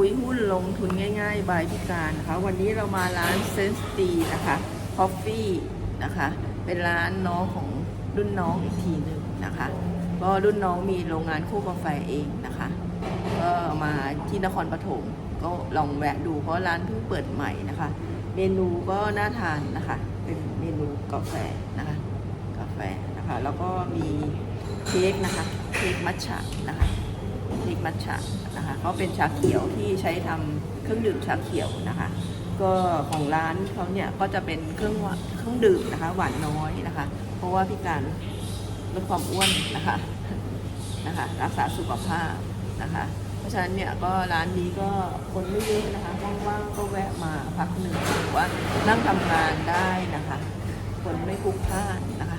ุยหุ้นลงทุนง่ายๆ บายพิการนะคะ วันนี้เรามาร้านเซนสตีนะคะคอฟฟี่นะคะ เป็นร้านน้องของรุ่นน้องอีกทีหนึ่งนะคะ ก็รุ่นน้องมีโรงงานคู่กาแฟเองนะคะ ก็มาที่นครปฐมก็ลองแวะดูเพราะร้านเพิ่งเปิดใหม่นะคะ เมนูก็น่าทานนะคะ เป็นเมนูกาแฟนะคะ กาแฟนะคะ แล้วก็มีเค้กนะคะ เค้กมัทฉะนะคะ เค้กมัทฉะนะคะเขาเป็นชาเขียวที่ใช้ทำเครื่องดื่มชาเขียวนะคะ ก็ของร้านเขาเนี่ยก็จะเป็นเครื่องเครื่องดื่มนะคะหวานน้อยนะคะ เพราะว่าพิการลดความอ้วนนะคะนะคะ รักษาสุขภาพนะคะเพราะฉะนั้นเนี่ยก็ร้านนี้ก็คนไม่เยอะนะคะว่างๆก็แวะมาพักหนึ่งหรือว่านั่งทำงานได้นะคะ คนไม่พลุกพล่านนะคะ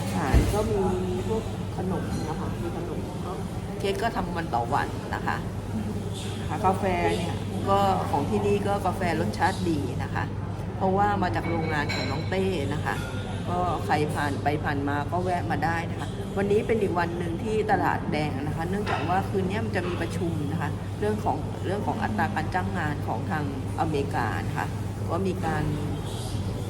อาหารก็มีพวกขนมนะคะมีขนม เค้กก็ทำวันต่อวันนะคะนะคะกาแฟเนี่ยก็ของที่นี่ก็กาแฟรสชาติดีนะคะ เพราะว่ามาจากโรงงานของน้องเต้นะคะ ก็ใครผ่านไปผ่านมาก็แวะมาได้นะคะ วันนี้เป็นอีกวันหนึ่งที่ตลาดแดงนะคะ เนื่องจากว่าคืนนี้มันจะมีประชุมนะคะ เรื่องของเรื่องของอัตราการจ้างงานของทางอเมริกานะคะว่ามีการ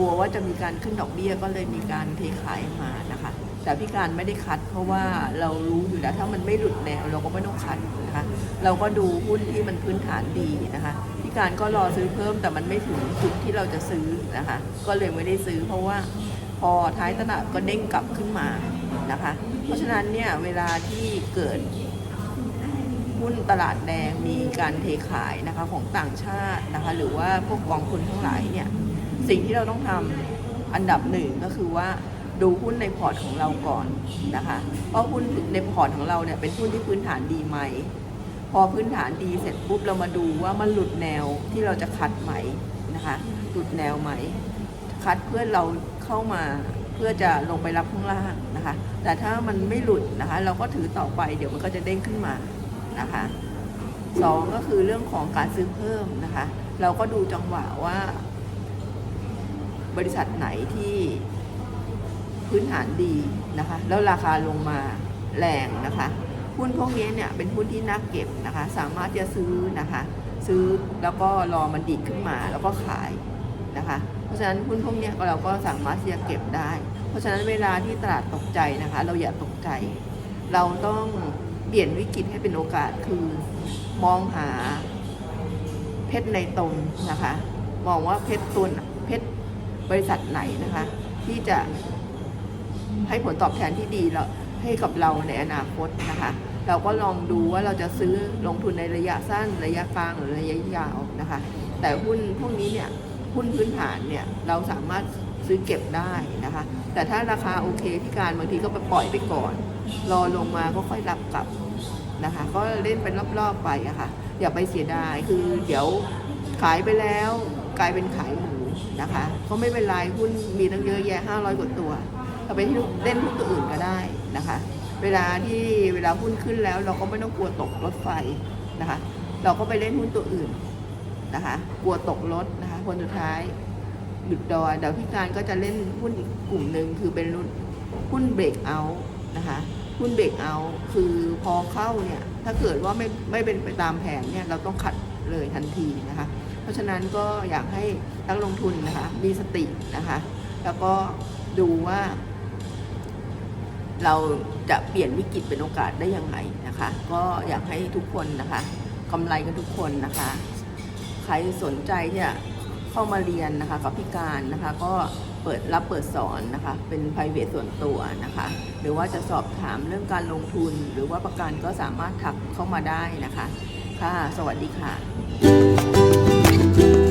กลัวว่าจะมีการขึ้นดอกเบี้ยก็เลยมีการเทขายมานะคะ แต่พี่การไม่ได้คัด เพราะว่าเรารู้อยู่แล้วถ้ามันไม่หลุดแนวเราก็ไม่ต้องคัดนะคะเราก็ดูหุ้นที่มันพื้นฐานดีนะคะพี่การก็รอซื้อเพิ่มแต่มันไม่ถึงจุดที่เราจะซื้อนะคะ ก็เลยไม่ได้ซื้อ เพราะว่าพอท้ายตลาดก็เด้งกลับขึ้นมานะคะ เพราะฉะนั้นเนี่ยเวลาที่เกิดหุ้นตลาดแดงมีการเทขายนะคะของต่างชาตินะคะ หรือว่าพวกกองทุนทั้งหลายเนี่ย สิ่งที่เราต้องทำอันดับหนึ่งก็คือว่าดูหุ้นในพอร์ตของเราก่อนนะคะเพราะหุ้นในพอร์ตของเราเนี่ยเป็นหุ้นที่พื้นฐานดีไหม พอพื้นฐานดีเสร็จปุ๊บเรามาดูว่ามันหลุดแนวที่เราจะคัดไหมนะคะหลุดแนวไหม คัดเพื่อเราเข้ามาเพื่อจะลงไปรับข้างล่างนะคะ แต่ถ้ามันไม่หลุดนะคะ เราก็ถือต่อไปเดี๋ยวมันก็จะเด้งขึ้นมานะคะสองก็คือเรื่องของการซื้อเพิ่มนะคะ เราก็ดูจังหวะว่า บริษัทไหนที่พื้นฐานดีนะคะ แล้วราคาลงมาแรงนะคะ หุ้นพวกนี้เนี่ยเป็นหุ้นที่น่าเก็บนะคะ สามารถจะซื้อนะคะ ซื้อแล้วก็รอมันดีขึ้นมาแล้วก็ขายนะคะ เพราะฉะนั้นหุ้นพวกเนี้ยเราก็สามารถที่จะเก็บได้ เพราะฉะนั้นเวลาที่ตลาดตกใจนะคะ เราอย่าตกใจ เราต้องเปลี่ยนวิกฤตให้เป็นโอกาสคือมองหาเพชรในตนนะคะ มองว่าเพชรตัวไหนเพชร บริษัทไหนนะคะ ที่จะให้ผลตอบแทนที่ดีเราให้กับเราในอนาคตนะคะ เราก็ลองดูว่าเราจะซื้อลงทุนในระยะสั้นระยะกลางหรือระยะยาวนะคะ แต่หุ้นพวกนี้เนี่ยหุ้นพื้นฐานเนี่ยเราสามารถซื้อเก็บได้นะคะ แต่ถ้าราคาโอเคพี่การบางทีก็ไปปล่อยไปก่อน รอลงมาก็ค่อยรับกลับนะคะ ก็เล่นเป็นรอบๆไปอะค่ะอย่าไปเสียดายคือเดี๋ยวขายไปแล้วกลายเป็นขายหมู นะคะก็ไม่เป็นไรหุ้นมีตั้งเยอะแยะ 500 กว่าตัวเราไปเล่นหุ้นตัวอื่นก็ได้นะคะ เวลาที่เวลาหุ้นขึ้นแล้ว เราก็ไม่ต้องกลัวตกรถไฟนะคะ เราก็ไปเล่นหุ้นตัวอื่นนะคะ กลัวตกรถนะคะคนสุดท้ายหยุดดอยเดี๋ยวพี่การก็จะเล่นหุ้นอีกกลุ่มหนึ่งคือเป็นรุ่นหุ้นเบรกเอาท์นะคะหุ้นเบรกเอาท์คือพอเข้าเนี่ยถ้าเกิดว่าไม่ไม่เป็นไปตามแผนเนี่ยเราต้องขัดเลยทันทีนะคะ ราะฉะนั้นก็อยากให้นักลงทุนนะคะ มีสตินะคะ แล้วก็ดูว่า เราจะเปลี่ยนวิกฤตเป็นโอกาสได้ยังไงนะคะ ก็อยากให้ทุกคนนะคะกำไรกันทุกคนนะคะ ใครสนใจที่จะเข้ามาเรียนนะคะกับพิการนะคะ ก็เปิดรับเปิดสอนนะคะ เป็น p r i v a t ส่วนตัวนะคะ หรือว่าจะสอบถามเรื่องการลงทุน หรือว่าประกันก็สามารถทักเข้ามาได้นะคะ ค่ะ สวัสดีค่ะ Thank you.